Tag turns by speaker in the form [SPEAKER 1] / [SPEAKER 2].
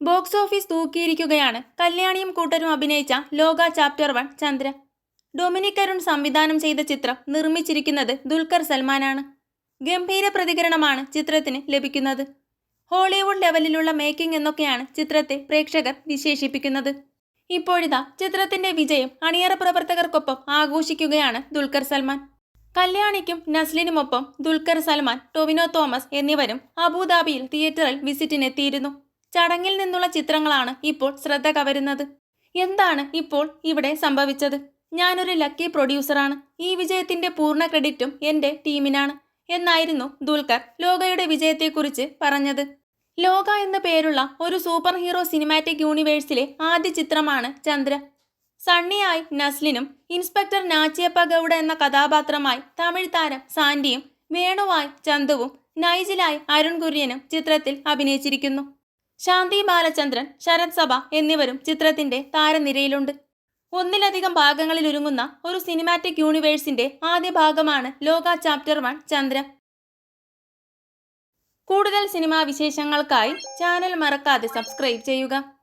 [SPEAKER 1] Box office തൂക്കിയിരിക്കുകയാണ്. കല്യാണിയും കൂട്ടരും അഭിനയിച്ച Lokah chapter one Chandra Dominic Arun സംവിധാനം ചെയ്ത ചിത്രം നിർമ്മിച്ചിരിക്കുന്നത് ദുൽഖർ സൽമാനാണ്. ഗംഭീര പ്രതികരണമാണ് ചിത്രത്തിന് ലഭിക്കുന്നത്. ഹോളിവുഡ് ലെവലിലുള്ള മേക്കിംഗ് എന്നൊക്കെയാണ് ചിത്രത്തെ പ്രേക്ഷകർ വിശേഷിപ്പിക്കുന്നത്. ഇപ്പോഴിതാ ചിത്രത്തിന്റെ വിജയം അണിയറ പ്രവർത്തകർക്കൊപ്പം ആഘോഷിക്കുകയാണ് ദുൽഖർ സൽമാൻ. കല്യാണിക്കും നസ്ലിനുമൊപ്പം ദുൽഖർ സൽമാൻ ടൊവിനോ തോമസ് എന്നിവരും അബുദാബിയിൽ തിയേറ്ററിൽ വിസിറ്റിനെത്തിയിരുന്നു. ചടങ്ങിൽ നിന്നുള്ള ചിത്രങ്ങളാണ് ഇപ്പോൾ ശ്രദ്ധ കവരുന്നത്. എന്താണ് ഇപ്പോൾ ഇവിടെ സംഭവിച്ചത്? ഞാനൊരു ലക്കി പ്രൊഡ്യൂസറാണ് ഈ വിജയത്തിന്റെ പൂർണ ക്രെഡിറ്റും എന്റെ ടീമിനാണ് എന്നായിരുന്നു ദുൽഖർ ലോകയുടെ വിജയത്തെക്കുറിച്ച് പറഞ്ഞത്. ലോക എന്ന പേരുള്ള ഒരു സൂപ്പർ ഹീറോ സിനിമാറ്റിക് യൂണിവേഴ്സിലെ ആദ്യ ചിത്രമാണ് ചന്ദ്ര. സണ്ണിയായി നസ്ലിനും ഇൻസ്പെക്ടർ നാച്ചിയപ്പ ഗൗഡ എന്ന കഥാപാത്രമായി തമിഴ് താരം സാൻഡിയും വേണുവായി ചന്തുവും നൈജിലായി അരുൺ കുര്യനും ചിത്രത്തിൽ അഭിനയിച്ചിരിക്കുന്നു. ശാന്തി ബാലചന്ദ്രൻ ശരത് സഭ എന്നിവരും ചിത്രത്തിന്റെ താരനിരയിലുണ്ട്. ഒന്നിലധികം ഭാഗങ്ങളിൽ ഒരുങ്ങുന്ന ഒരു സിനിമാറ്റിക് യൂണിവേഴ്സിന്റെ ആദ്യ ഭാഗമാണ് ലോക ചാപ്റ്റർ വൺ ചന്ദ്ര കൂടുതൽ സിനിമാ വിശേഷങ്ങൾക്കായി ചാനൽ മറക്കാതെ സബ്സ്ക്രൈബ് ചെയ്യുക.